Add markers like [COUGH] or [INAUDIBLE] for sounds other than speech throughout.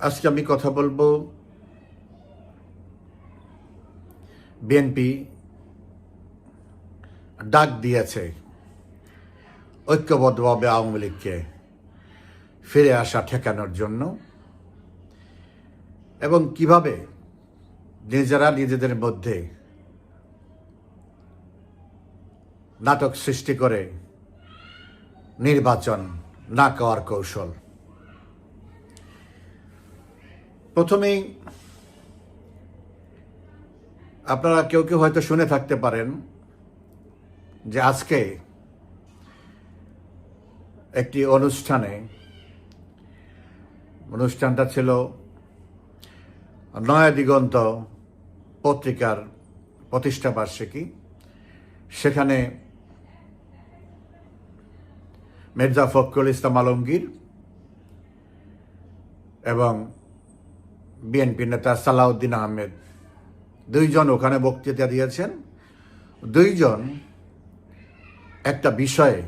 আজকে আমি কথা বলব বিএনপি ডাক দিয়েছে ঐক্যবদ্ধভাবে আওয়ামী লীগকে ফিরে আসা ঠেকানোর জন্য এবং কীভাবে নিজেরা নিজেদের মধ্যে নাটক সৃষ্টি করে নির্বাচন না করার কৌশল। প্রথমেই আপনারা কেউ কেউ হয়তো শুনে থাকতে পারেন যে আজকে একটি অনুষ্ঠানে, অনুষ্ঠানটা ছিল নয়া দিগন্ত পত্রিকার প্রতিষ্ঠা বার্ষিকী। সেখানে মির্জা ফখরুল ইসলাম আলমগীর এবং বিএনপি নেতা সালাউদ্দিন আহমেদ। দুইজন ওখানে বক্তৃতা দিয়েছেন। দুইজন একটা বিষয়ে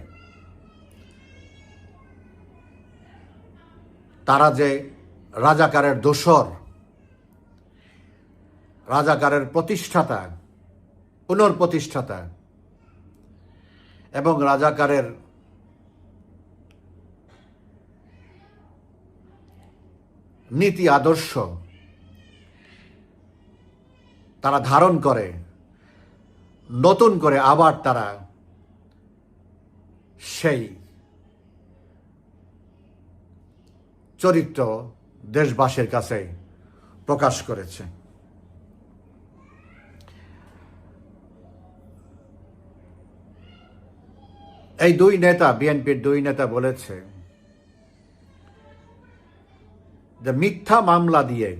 তারা যে রাজাকারের দোসর রাজাকারের প্রতিষ্ঠাতা, পুনর্প্রতিষ্ঠাতা এবং রাজাকারের নীতি আদর্শ তারা ধারণ করে, নতুন করে আবার তারা সেই চরিত্র দেশবাসীর কাছে প্রকাশ করেছে। এই দুই নেতা, বিএনপির দুই নেতা বলেছে যে মিথ্যা মামলা দিয়ে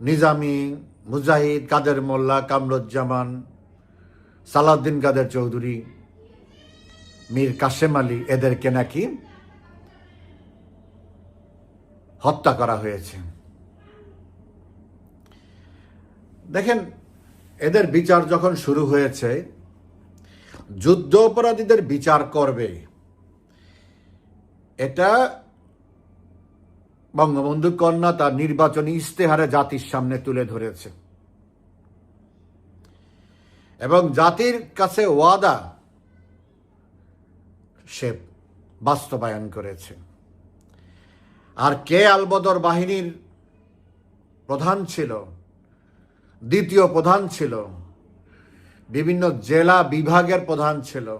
নিজামি, মুজাহিদ, কাদের মোল্লা, কামরুজ্জামান, সালাউদ্দিন কাদের চৌধুরী, মীর কাশেম আলী, এদেরকে নাকি হত্যা করা হয়েছে। দেখেন, এদের বিচার যখন শুরু হয়েছে, যুদ্ধ অপরাধীদের বিচার করবে, এটা বঙ্গবন্ধু কন্যা তার নির্বাচনী ইস্তেহারে জাতির সামনে তুলে ধরেছে। এবং জাতির কাছে ওয়াদা সে বাস্তবায়ন করেছে। আর কে আলবদর বাহিনীর প্রধান ছিল, দ্বিতীয় প্রধান ছিল, বিভিন্ন জেলা বিভাগের প্রধান ছিল,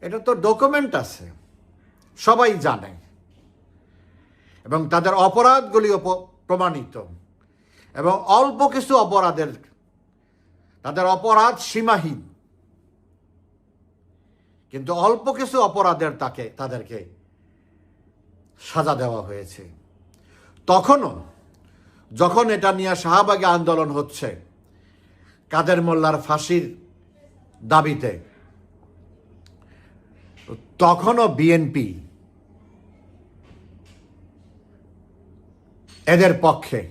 এটা তো ডকুমেন্ট আছে, সবাই জানে। এবং তাদের অপরাধগুলিও প্রমাণিত। এবং অল্প কিছু অপরাধের, তাদের অপরাধ সীমাহীন। কিন্তু অল্প কিছু অপরাধের তাকে, তাদেরকে সাজা দেওয়া হয়েছে। তখনও যখন এটা নিয়ে শাহবাগে আন্দোলন হচ্ছে, কাদের মোল্লার ফাঁসির দাবিতে, তখনও বিএনপি এদের পক্ষে,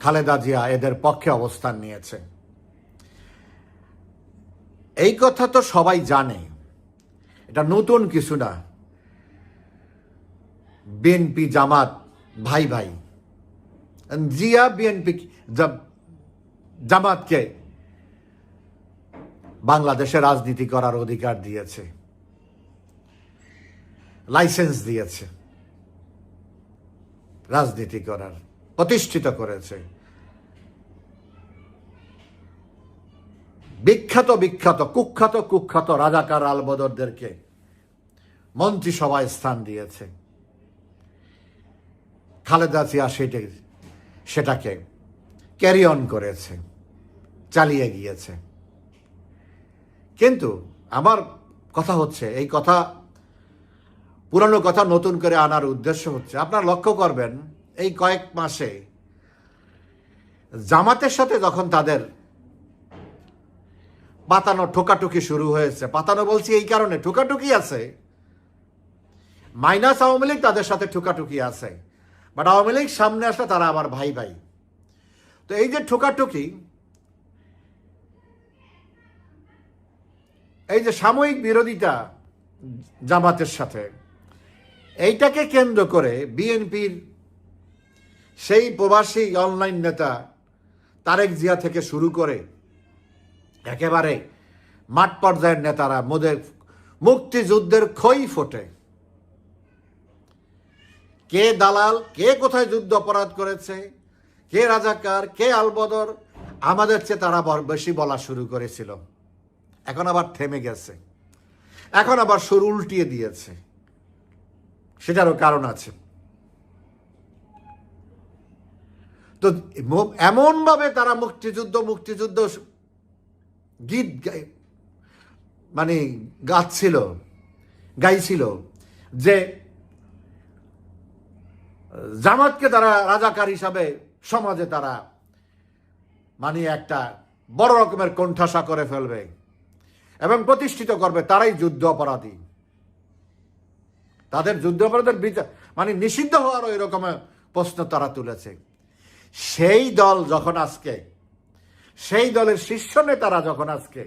খালেদা জিয়া এদের পক্ষে অবস্থান নিয়েছে। এই কথা তো সবাই জানে। এটা নতুন কিছু না। বিএনপি জামাত, ভাই ভাই। জিয়া বিএনপি জামাতকে বাংলাদেশে রাজনীতি করার অধিকার দিয়েছে। লাইসেন্স দিয়েছে। রাজনীতি করার, প্রতিষ্ঠিত করেছে। বিখ্যাত বিখ্যাত, কুখ্যাত কুখ্যাত রাজাকার আলবদরদেরকে মন্ত্রিসভায় স্থান দিয়েছে। খালেদা জিয়া সেটি, সেটাকে ক্যারি অন করেছে, চালিয়ে গিয়েছে। কিন্তু আমার কথা হচ্ছে, এই কথা পুরানো কথা নতুন করে আনার উদ্দেশ্য হচ্ছে, আপনারা লক্ষ্য করবেন, এই কয়েক মাসে জামাতের সাথে যখন তাদের পাতানো ঠোকাটুকি শুরু হয়েছে, পাতানো বলছি এই কারণে ঠোকাটুকি আছে। মাইনাস আওয়ামী লীগ তাদের সাথে ঠোকাটুকি আছে। বাট আওয়ামী লীগ সামনে আসলে তারা আবার ভাই ভাই। তো এই যে ঠোকাটুকি এই যে সাময়িক বিরোধিতা জামাতের সাথে এইটাকে কেন্দ্র করে বিএনপির সেই প্রবাসী অনলাইন নেতা তারেক জিয়া থেকে শুরু করে একেবারে মাঠ পর্যায়ের নেতারা মোদের মুক্তিযুদ্ধের খই ফোটে। কে দালাল, কে কোথায় যুদ্ধ অপরাধ করেছে, কে রাজাকার, কে আলবদর, আমাদের চেয়ে তারা বেশি বলা শুরু করেছিল। এখন আবার থেমে গেছে। এখন আবার সুর উল্টিয়ে দিয়েছে। সেটারও কারণ আছে। তো এমনভাবে তারা মুক্তিযুদ্ধ মুক্তিযুদ্ধ গীত মানে গাচ্ছিল, গাইছিল যে জামাতকে তারা রাজাকার হিসাবে সমাজে তারা মানে একটা বড় রকমের কোণঠাসা করে ফেলবে এবং প্রতিষ্ঠিত করবে, তারাই যুদ্ধ অপরাধী। তাদের যুদ্ধ অপরাধের বিচার মানে নিষিদ্ধ হওয়ারও এরকম প্রশ্ন তারা তুলেছে। সেই দল যখন আজকে সেই দলের শীর্ষ নেতারা যখন আজকে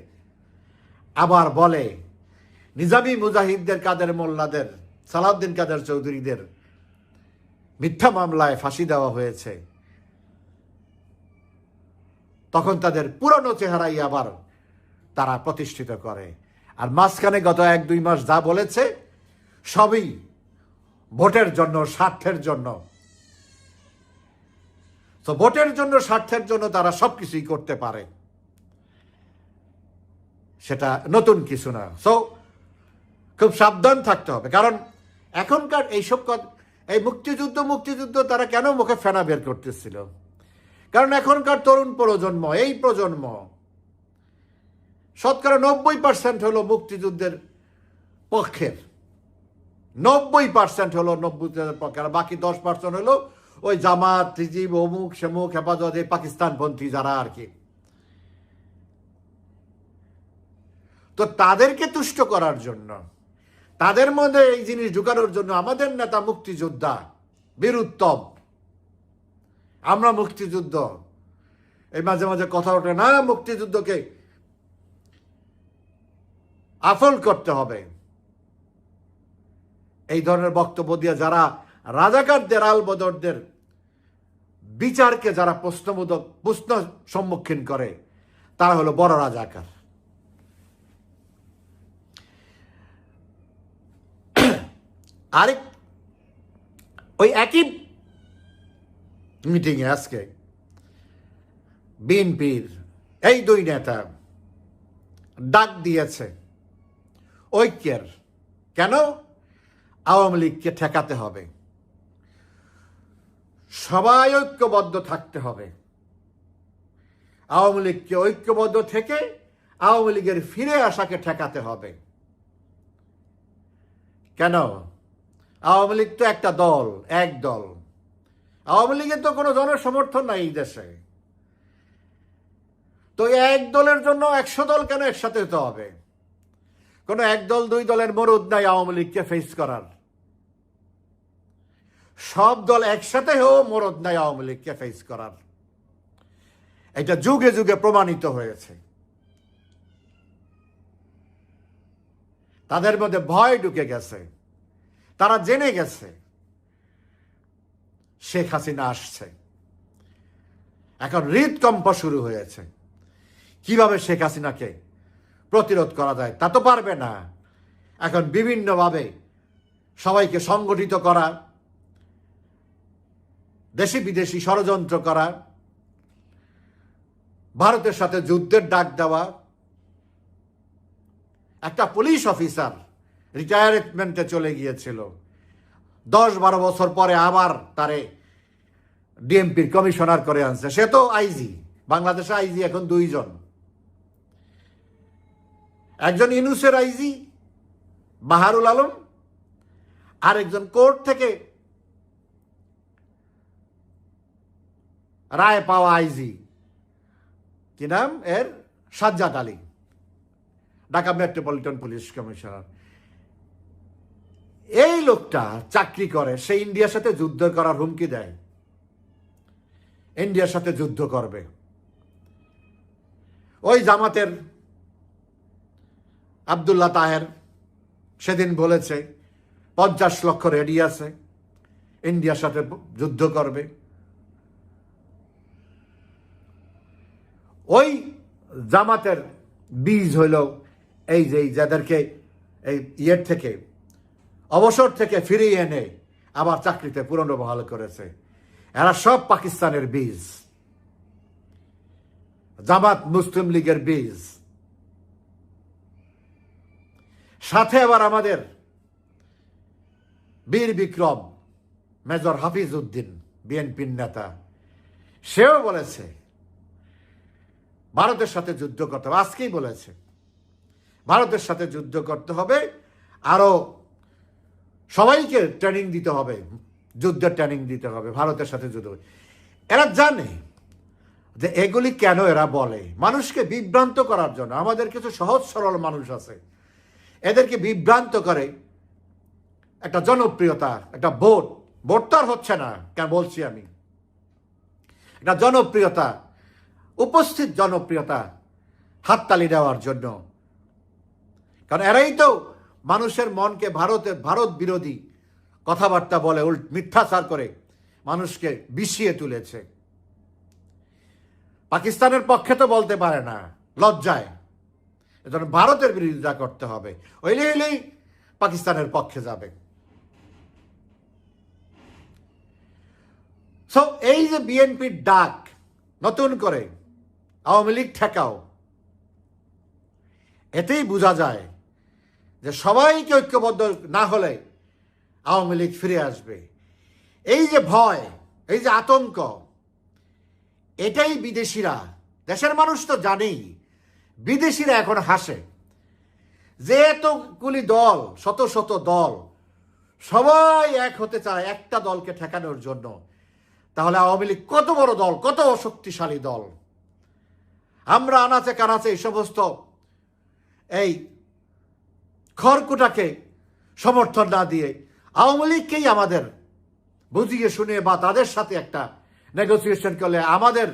আবার বলে, নিজামী মুজাহিদদের কাদের মোল্লাদের, সালাউদ্দিন কাদের চৌধুরীদের মিথ্যা মামলায় ফাঁসি দেওয়া হয়েছে, তখন তাদের পুরনো চেহারাই আবার তারা প্রতিষ্ঠিত করে। আর মাঝখানে গত এক দুই মাস যা বলেছে সবই ভোটের জন্য, স্বার্থের জন্য। তো ভোটের জন্য, স্বার্থের জন্য তারা সব কিছুই করতে পারে। সেটা নতুন কিছু না। সো খুব সাবধান থাকতে হবে। কারণ এখনকার এইসব এই মুক্তিযুদ্ধ মুক্তিযুদ্ধ তারা কেন মুখে ফেনা বের করতেছিল? কারণ এখনকার তরুণ প্রজন্ম, এই প্রজন্ম, শতকরা নব্বই পার্সেন্ট হলো মুক্তিযুদ্ধের পক্ষের। নব্বই পার্সেন্ট হলো নব্বই পক্ষে, আর বাকি দশ পার্সেন্ট হলো ওই জামাত রিজিব অমুক, সেমুক, হেফাজত এই পাকিস্তানপন্থী যারা আর কি। তো তাদেরকে তুষ্ট করার জন্য, তাদের মধ্যে এই জিনিস ঢুকানোর জন্য আমাদের নেতা মুক্তিযোদ্ধা বীরুত্তম। আমরা মুক্তিযুদ্ধ, এই মাঝে মাঝে কথা ওঠে না, মুক্তিযুদ্ধকে আফল করতে হবে। এই ধরনের বক্তব্য দিয়ে যারা রাজাকারদের, আলবদরদের বিচারকে যারা প্রশ্নবোধক প্রশ্ন সম্মুখীন করে, তারা হলো বড় রাজাকার। [CLEARS THROAT] আরেক, ওই একই মিটিংয়ে আজকে বিএনপির এই দুই নেতা ডাক দিয়েছে ঐক্যের। কেন? আওয়ামী লীগকে ঠেকাতে হবে। সবাই ঐক্যবদ্ধ থাকতে হবে। আওয়ামী লীগকে ঐক্যবদ্ধ থেকে আওয়ামী লীগের ফিরে আসাকে ঠেকাতে হবে। কেন? আওয়ামী লীগ তো একটা দল, এক দল। আওয়ামী লীগের তো কোনো জনসমর্থন নাই এই দেশে। তো এক দলের জন্য একশো দল কেন একসাথে হতে হবে? কোনো এক দল, দুই দলের মরুদ নাই আওয়ামী লীগকে ফেস করার। সব দল একসাথে হয়েও মরদ নাই আওয়ামী লীগকে ফেস করার। এটা যুগে যুগে প্রমাণিত হয়েছে। তাদের মধ্যে ভয় ঢুকে গেছে। তারা জেনে গেছে, শেখ হাসিনা আসছে। এখন হৃদকম্প শুরু হয়েছে। কীভাবে শেখ হাসিনাকে প্রতিরোধ করা যায় তা তো পারবে না। এখন বিভিন্নভাবে সবাইকে সংগঠিত করা দেশি বিদেশি ষড়যন্ত্র করা, ভারতের সাথে যুদ্ধের ডাক দেওয়া, একটা পুলিশ অফিসার রিটায়ারমেন্টে চলে গিয়েছিল। দশ বারো বছর পরে আবার তারে ডিএমপির কমিশনার করে আনছে। সে তো আইজি, বাংলাদেশে আইজি এখন দুইজন। একজন ইনুসের আইজি, বাহারুল আলম, আরেকজন কোর্ট থেকে রায় পাওয়া আইজি কি নাম? এর Sajjad Ali. Dhaka metropolitan police commissioner. এই লোকটা চাকরি করে, সে ইন্ডিয়ার সাথে যুদ্ধ করার হুমকি দেয়। ইন্ডিয়ার সাথে যুদ্ধ করবে। ওই জামাতের আবদুল্লাহ তাহের সেদিন বলেছে, পঞ্চাশ লক্ষ রেডি আছে, ইন্ডিয়ার সাথে যুদ্ধ করবে। ওই জামাতের বীজ হইল এই যে যাদেরকে এই ইয়ের থেকে, অবসর থেকে ফিরিয়ে এনে আবার চাকরিতে পুনর্বহাল করেছে। এরা সব পাকিস্তানের বীজ। জামাত মুসলিম লীগের বীজ। সাথে আবার আমাদের বীর বিক্রম, মেজর হাফিজ উদ্দিন, বিএনপির নেতা। সেও বলেছে ভারতের সাথে যুদ্ধ করতে হবে। আজকেই বলেছে। ভারতের সাথে যুদ্ধ করতে হবে। আরও সবাইকে ট্রেনিং দিতে হবে। যুদ্ধের ট্রেনিং দিতে হবে। ভারতের সাথে যুদ্ধ। এরা জানে যে এগুলি কেন এরা বলে। মানুষকে বিভ্রান্ত করার জন্য। আমাদের কিছু সহজ সরল মানুষ আছে। এদেরকে বিভ্রান্ত করে একটা জনপ্রিয়তা একটা ভোট। ভোট তো আর হচ্ছে না, কেন বলছি আমি? একটা জনপ্রিয়তা উপস্থিত জনপ্রিয়তা হাততালি দেওয়ার জন্য। কারণ এরাই তো মানুষের মনকে ভারতে, ভারত বিরোধী কথাবার্তা বলে, উল্ট মিথ্যাচার করে মানুষকে বিষিয়ে তুলেছে। পাকিস্তানের পক্ষে তো বলতে পারে না, লজ্জায়। এজন্য ভারতের বিরোধিতা করতে হবে। ওইলে হইলেই পাকিস্তানের পক্ষে যাবে। সো এই যে বিএনপির ডাক নতুন করে আওয়ামী লীগ ঠেকাও। এতেই বোঝা যায় যে সবাইকে ঐক্যবদ্ধ না হলে আওয়ামী লীগ ফিরে আসবে। এই যে ভয়, এই যে আতঙ্ক, এটাই বিদেশিরা, দেশের মানুষ তো জানেই, বিদেশিরা এখন হাসে। যে এতগুলি দল, শত শত দল, সবাই এক হতে চায় একটা দলকে ঠেকানোর জন্য। তাহলে আওয়ামী লীগ কত বড় দল, কত শক্তিশালী দল? আমরা আনাচে কানাচে এই সমস্ত এই খড়কুটাকে সমর্থন না দিয়ে আওয়ামী লীগকেই আমাদের বুঝিয়ে শুনে বা তাদের সাথে একটা নেগোসিয়েশন করলে আমাদের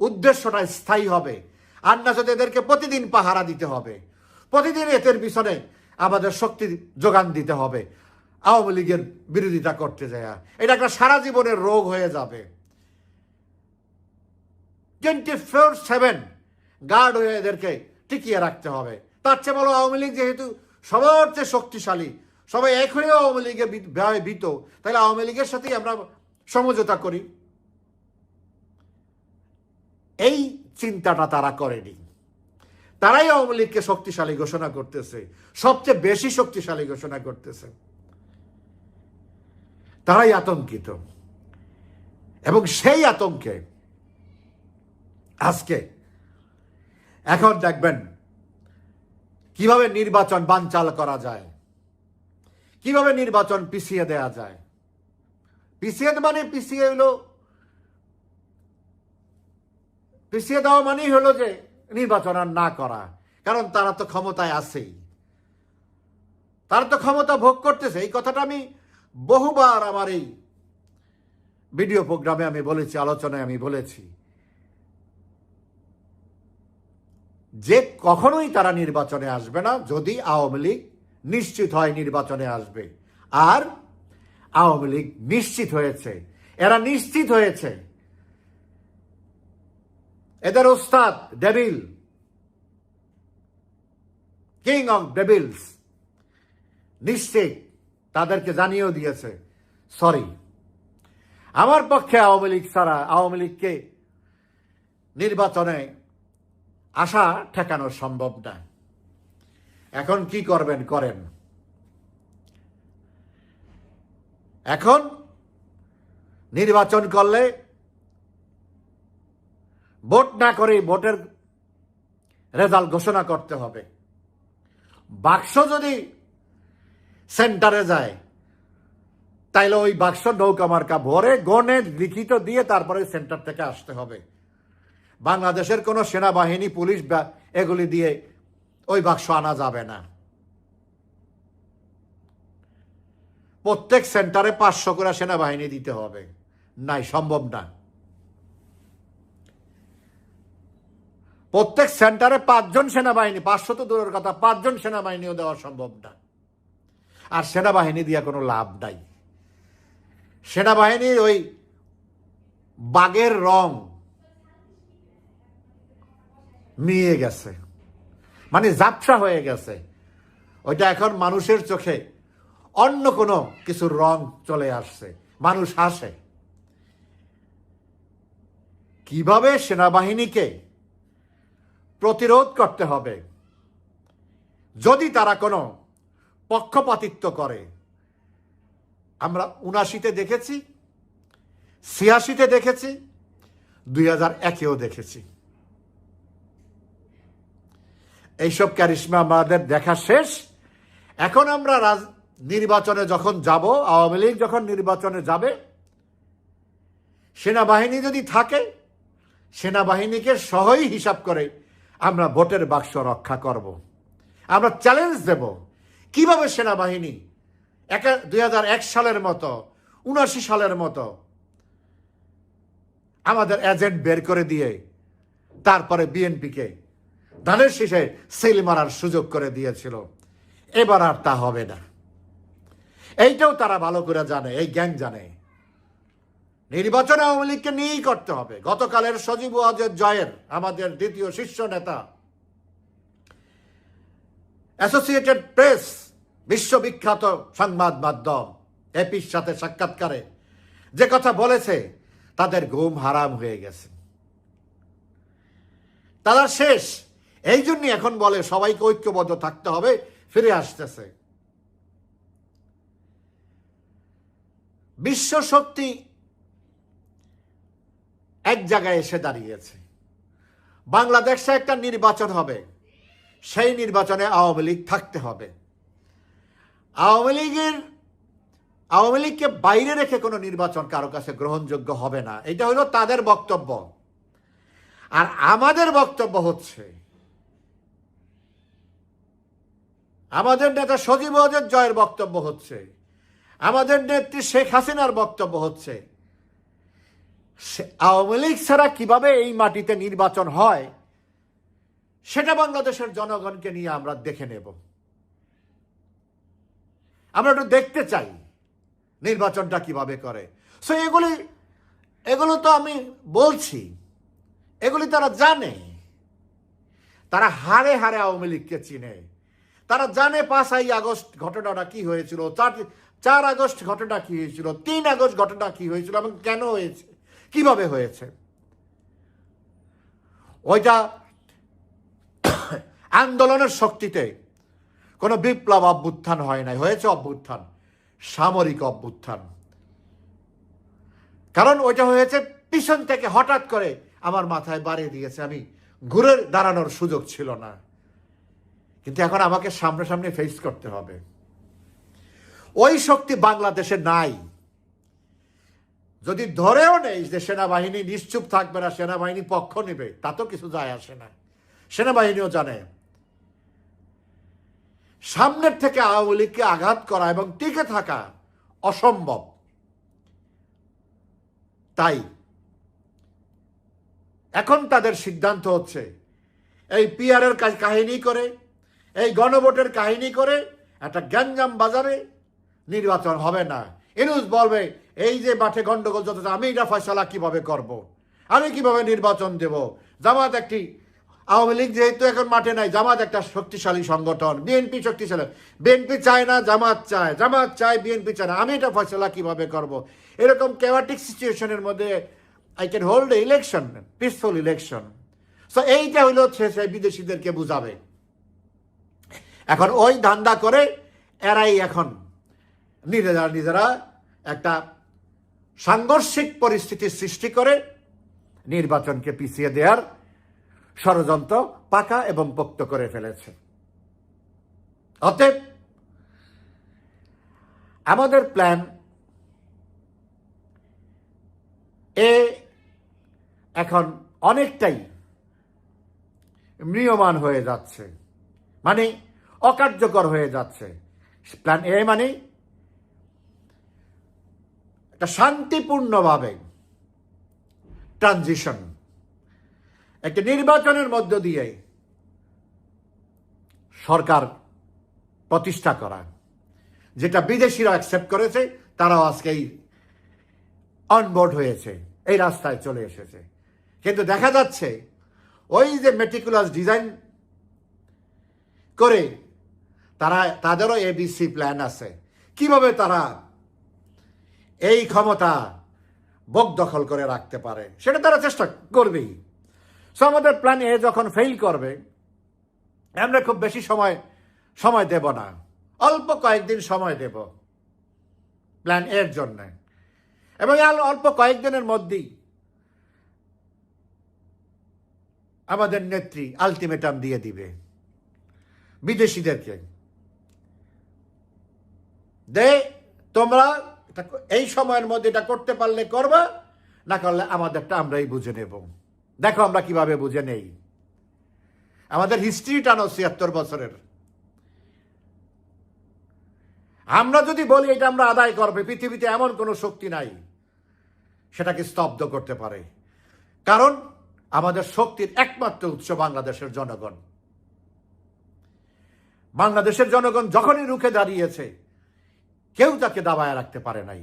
উদ্দেশ্যটা স্থায়ী হবে। আর না যদি এদেরকে প্রতিদিন পাহারা দিতে হবে, প্রতিদিন এদের পিছনে আমাদের শক্তি যোগান দিতে হবে, আওয়ামী লীগের বিরোধিতা করতে যায়। এটা একটা সারা জীবনের রোগ হয়ে যাবে। টোয়েন্টি ফোর সেভেন গার্ড হয়ে এদেরকে টিকিয়ে রাখতে হবে। তার চেয়ে বলো আওয়ামী লীগ যেহেতু সবার চেয়ে শক্তিশালী, সবাই এক হয়ে আওয়ামী লীগে ভীত, তাহলে আওয়ামী লীগের সাথেই আমরা সমঝোতা করি। এই চিন্তাটা তারা করেনি। তারাই আওয়ামী লীগকে শক্তিশালী ঘোষণা করতেছে, সবচেয়ে বেশি শক্তিশালী ঘোষণা করতেছে। তারাই আতঙ্কিত। এবং সেই আতঙ্কে আজকে। এখন দেখবেন কীভাবে নির্বাচন বানচাল করা যায়, কীভাবে নির্বাচন পিছিয়ে দেয়া যায়। পিছিয়ে মানে পিছিয়ে হলো, পিছিয়ে দেওয়া মানেই হলো যে নির্বাচন আর না করা। কারণ তারা তো ক্ষমতায় আছেই। তারা তো ক্ষমতা ভোগ করতেছে। এই কথাটা আমি বহুবার আমার এই ভিডিও প্রোগ্রামে আমি বলেছি, আলোচনায় আমি বলেছি। যে কখনোই তারা নির্বাচনে আসবে না, যদি আওয়ামী লীগ নিশ্চিত হয় নির্বাচনে আসবে। আর আওয়ামী লীগ নিশ্চিত হয়েছে। এরা নিশ্চিত হয়েছে। এদের ওস্তাদ ডেভিল, কিং অফ ডেভিলস, নিশ্চিত তাদেরকে জানিয়েও দিয়েছে, সরি, আমার পক্ষে আওয়ামী লীগ ছাড়া আওয়ামী লীগকে নির্বাচনে আশা ঠেকানো সম্ভব না। এখন কি করবেন, করেন। এখন নির্বাচন করলে ভোট না করে ভোটের রেজাল্ট ঘোষণা করতে হবে। বাক্স যদি সেন্টারে যায়, তাইলে ওই বাক্স নৌকা মার্কা ভরে গনে লিখিত দিয়ে তারপরে সেন্টার থেকে আসতে হবে। বাংলাদেশের কোনো সেনাবাহিনী, পুলিশ এগুলি দিয়ে ওই বাক্স আনা যাবে না। প্রত্যেক সেন্টারে পাঁচশো করে সেনাবাহিনী দিতে হবে। নাই, সম্ভব না। প্রত্যেক সেন্টারে পাঁচজন সেনাবাহিনী, পাঁচশো তো দূরের কথা, পাঁচজন সেনাবাহিনীও দেওয়া সম্ভব না। আর সেনাবাহিনী দিয়ে কোনো লাভ নাই। সেনাবাহিনীর ওই বাঘের রং মিয়ে গেছে। মানে যাত্রা হয়ে গেছে। ওইটা এখন মানুষের চোখে অন্য কোনো কিছুর রং চলে আসছে। মানুষ হাসে। কীভাবে সেনাবাহিনীকে প্রতিরোধ করতে হবে? যদি তারা কোনো পক্ষপাতিত্ব করে, আমরা উনাশিতে দেখেছি, ছিয়াশিতে দেখেছি, দুই হাজার একেও দেখেছি। এইসব ক্যারিশমা আমাদের দেখা শেষ। এখন আমরা রাজ, নির্বাচনে যখন যাব, আওয়ামী লীগ যখন নির্বাচনে যাবে, সেনাবাহিনী যদি থাকে, সেনাবাহিনীকে সহই হিসাব করে আমরা ভোটের বাক্স রক্ষা করব। আমরা চ্যালেঞ্জ দেব, কীভাবে সেনাবাহিনী এক দুই সালের মতো উনাশি সালের মতো আমাদের এজেন্ট বের করে দিয়ে, তারপরে বিএনপিকে ধানের শীষে সেল মারার সুযোগ করে দিয়েছিল। এবার আর তা হবে না। এইটাও তারা ভালো করে জানে, এই জ্ঞান জানে। নির্বাচন আওয়ামী লীগকে নিয়েই করতে হবে। গতকালের সজীব ওয়াজের জয়ের আমাদের দ্বিতীয় শীর্ষ নেতা। অ্যাসোসিয়েটেড প্রেস বিশ্ববিখ্যাত সংবাদ মাধ্যম, এপির সাথে সাক্ষাৎকারে যে কথা বলেছে, তাদের ঘুম হারাম হয়ে গেছে। তারা শেষ এই জন্যই এখন বলে, সবাইকে ঐক্যবদ্ধ থাকতে হবে, ফিরে আসতেছে। বিশ্ব শক্তি এক জায়গায় এসে দাঁড়িয়েছে। বাংলাদেশে একটা নির্বাচন হবে, সেই নির্বাচনে আওয়ামী লীগ থাকতে হবে। আওয়ামী লীগের, আওয়ামী লীগকে বাইরে রেখে কোনো নির্বাচন কারও কাছে গ্রহণযোগ্য হবে না। এটা হলো তাদের বক্তব্য। আর আমাদের বক্তব্য হচ্ছে আমাদের নেতা সজীব ওয়াজেদ জয়ের বক্তব্য হচ্ছে। আমাদের নেত্রী শেখ হাসিনার বক্তব্য হচ্ছে। আওয়ামী লীগ ছাড়া কীভাবে এই মাটিতে নির্বাচন হয়, সেটা বাংলাদেশের জনগণকে নিয়ে আমরা দেখে নেব। আমরা একটু দেখতে চাই নির্বাচনটা কীভাবে করে। সো এগুলি, এগুলো তো আমি বলছি। এগুলি তারা জানে। তারা হারে হারে আওয়ামী লীগকে চিনে। তারা জানে পাঁচই আগস্ট ঘটনাটা কি হয়েছিল, চার চার আগস্ট ঘটনা কি হয়েছিল, তিন আগস্ট ঘটনা কি হয়েছিল এবং কেন হয়েছে, কীভাবে হয়েছে। ওইটা [COUGHS] আন্দোলনের শক্তিতে কোনো বিপ্লব অভ্যুত্থান হয় নাই, হয়েছে অভ্যুত্থান, সামরিক অভ্যুত্থান। কারণ ওইটা হয়েছে পিছন থেকে হঠাৎ করে আমার মাথায় বাড়িয়ে দিয়েছে, আমি ঘুরে দাঁড়ানোর সুযোগ ছিল না। কিন্তু এখন আমাকে সামনাসামনি ফেস করতে হবে। ওই শক্তি বাংলাদেশে নাই। যদি ধরেও নেই যে সেনাবাহিনী নিশ্চুপ থাকবে না, সেনাবাহিনী পক্ষ নেবে, তা তো কিছু যায় আসে না। সেনাবাহিনীও জানে। সামনের থেকে আওয়ামী লীগকে আঘাত করা এবং টিকে থাকা অসম্ভব। তাই এখন তাদের সিদ্ধান্ত হচ্ছে, এই পিয়ারের কাজ কাহিনী করে এই গণভোটের কাহিনী করে একটা গ্যাঞ্জাম বাজারে নির্বাচন হবে না। ইনুস বলবে, এই যে মাঠে গন্ডগোল যত আমি এটা ফয়সলা কীভাবে করব। আমি কীভাবে নির্বাচন দেব? জামাত একটি, আওয়ামী লীগ যেহেতু এখন মাঠে নাই, জামাত একটা শক্তিশালী সংগঠন, বিএনপি শক্তিশালী। বিএনপি চায় না, জামাত চায়। জামাত চায়, বিএনপি চায় না, আমি এটা ফয়সলা কীভাবে করব। এরকম কেওয়াটিক সিচুয়েশনের মধ্যে I can hold a election peaceful election so এইটা হইল সে বিদেশিদেরকে বুঝাবে। এখন ওই ধান্দা করে এরাই এখন নিজেরা নিজেরা একটা সাংঘর্ষিক পরিস্থিতি সৃষ্টি করে নির্বাচনকে পিছিয়ে দেওয়ার ষড়যন্ত্র পাকা এবং পোক্ত করে ফেলেছে। অতএব আমাদের প্ল্যান এ এখন অনেকটাই ম্রিয়মান হয়ে যাচ্ছে। মানে অকার্যকর হয়ে যাচ্ছে। প্ল্যান এ মানে একটা শান্তিপূর্ণভাবে ট্রানজিশন একটি নির্বাচনের মধ্য দিয়ে সরকার প্রতিষ্ঠা করা। যেটা বিদেশিরা অ্যাকসেপ্ট করেছে, তারাও আজকে এই অনবোর্ড হয়েছে, এই রাস্তায় চলে এসেছে। কিন্তু দেখা যাচ্ছে, ওই যে মেটিকুলাস ডিজাইন করে তারা, তাদেরও এবিসি প্ল্যান আছে। কীভাবে তারা এই ক্ষমতা বক দখল করে রাখতে পারে, সেটা তারা চেষ্টা করবেই। সো আমাদের প্ল্যান এ যখন ফেল করবে, আমরা খুব বেশি সময় সময় দেব না। অল্প কয়েকদিন সময় দেব প্ল্যান এর জন্য। এবং অল্প কয়েকদিনের মধ্যেই আমাদের নেত্রী আলটিমেটাম দিয়ে দিবে বিদেশিদেরকে। দে, তোমরা এই সময়ের মধ্যে এটা করতে পারলে করবা, না করলে আমাদেরটা আমরাই বুঝে নেব। দেখো আমরা কীভাবে বুঝে নেই। আমাদের হিস্ট্রি টানো ছিয়াত্তর বছরের। আমরা যদি বলি এটা আমরা আদায় করবে, পৃথিবীতে এমন কোনো শক্তি নাই, সেটাকে স্তব্ধ করতে পারে। কারণ আমাদের শক্তির একমাত্র উৎস বাংলাদেশের জনগণ। বাংলাদেশের জনগণ যখনই রুখে দাঁড়িয়েছে কেউ তাকে দাবায় রাখতে পারে নাই।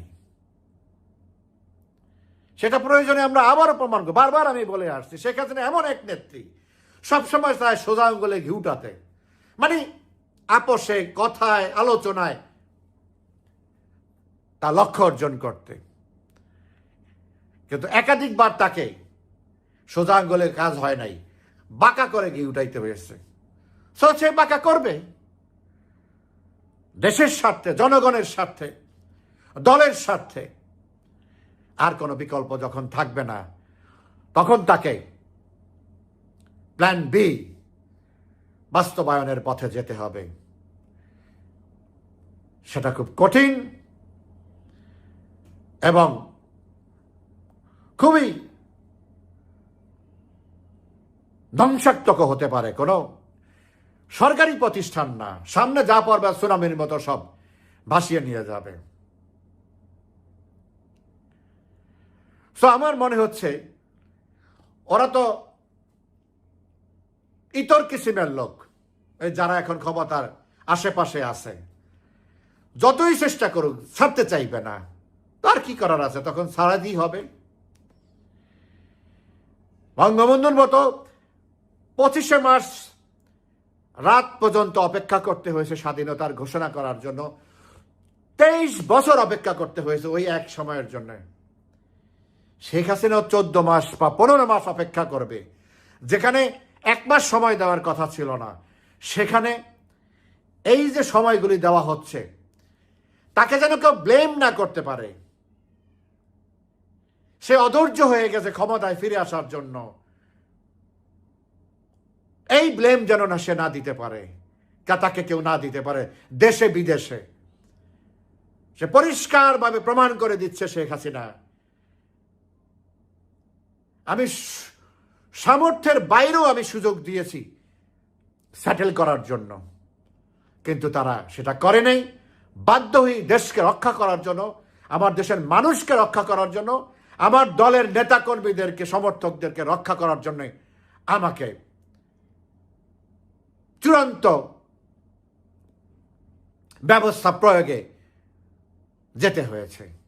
সেটা প্রয়োজনে আমরা আবারও প্রমাণ করব। বারবার আমি বলে আসছি, শেখ হাসিনা এমন এক নেত্রী, সবসময় তাই সোজা আঙ্গুলে ঘিউটাতে মানে আপোষে, কথায়, আলোচনায় তা লক্ষ্য অর্জন করতে। কিন্তু একাধিকবার তাকে সোজা আঙ্গুলে কাজ হয় নাই, বাঁকা করে গিয়ে উঠাইতে হয়েছে। সে বাঁকা করবে। দেশের স্বার্থে, জনগণের স্বার্থে, দলের স্বার্থে। আর কোনো বিকল্প যখন থাকবে না, তখন তাকে প্ল্যান বি বাস্তবায়নের পথে যেতে হবে। সেটা খুব কঠিন এবং খুবই ধ্বংসাত্মক হতে পারে কোনো সরকারি প্রতিষ্ঠান না। সামনে যা পড়বে সুনামির মতো সব ভাসিয়ে নিয়ে যাবে। সো আমার মনে হচ্ছে ওরা তো ইতর কিসিমের লোক, এই যারা এখন ক্ষমতার আশেপাশে আছে। যতই চেষ্টা করুক, ছাড়তে চাইবে না। তার কি করার আছে? তখন সারাদি হবে। বঙ্গবন্ধুর মতো পঁচিশে মার্চ রাত পর্যন্ত অপেক্ষা করতে হয়েছে স্বাধীনতার ঘোষণা করার জন্য। তেইশ বছর অপেক্ষা করতে হয়েছে ওই এক সময়ের জন্য। শেখ হাসিনা চোদ্দ মাস বা পনেরো মাস অপেক্ষা করবে। যেখানে এক মাস সময় দেওয়ার কথা ছিল না। সেখানে এই যে সময়গুলি দেওয়া হচ্ছে, তাকে যেন কেউ ব্লেম না করতে পারে। সে অধৈর্য হয়ে গেছে ক্ষমতায় ফিরে আসার জন্য। এই ব্লেম যেন না সে না দিতে পারে তাকে কেউ না দিতে পারে, দেশে বিদেশে। সে পরিষ্কারভাবে প্রমাণ করে দিচ্ছে শেখ হাসিনা। আমি সামর্থ্যের বাইরেও আমি সুযোগ দিয়েছি সেটেল করার জন্য। কিন্তু তারা সেটা করে নাই। বাধ্য হয়ে দেশকে রক্ষা করার জন্য, আমার দেশের মানুষকে রক্ষা করার জন্য, আমার দলের নেতাকর্মীদেরকে, সমর্থকদেরকে রক্ষা করার জন্য আমাকে চূড়ান্ত ব্যবস্থা প্রয়োগে যেতে হয়েছে।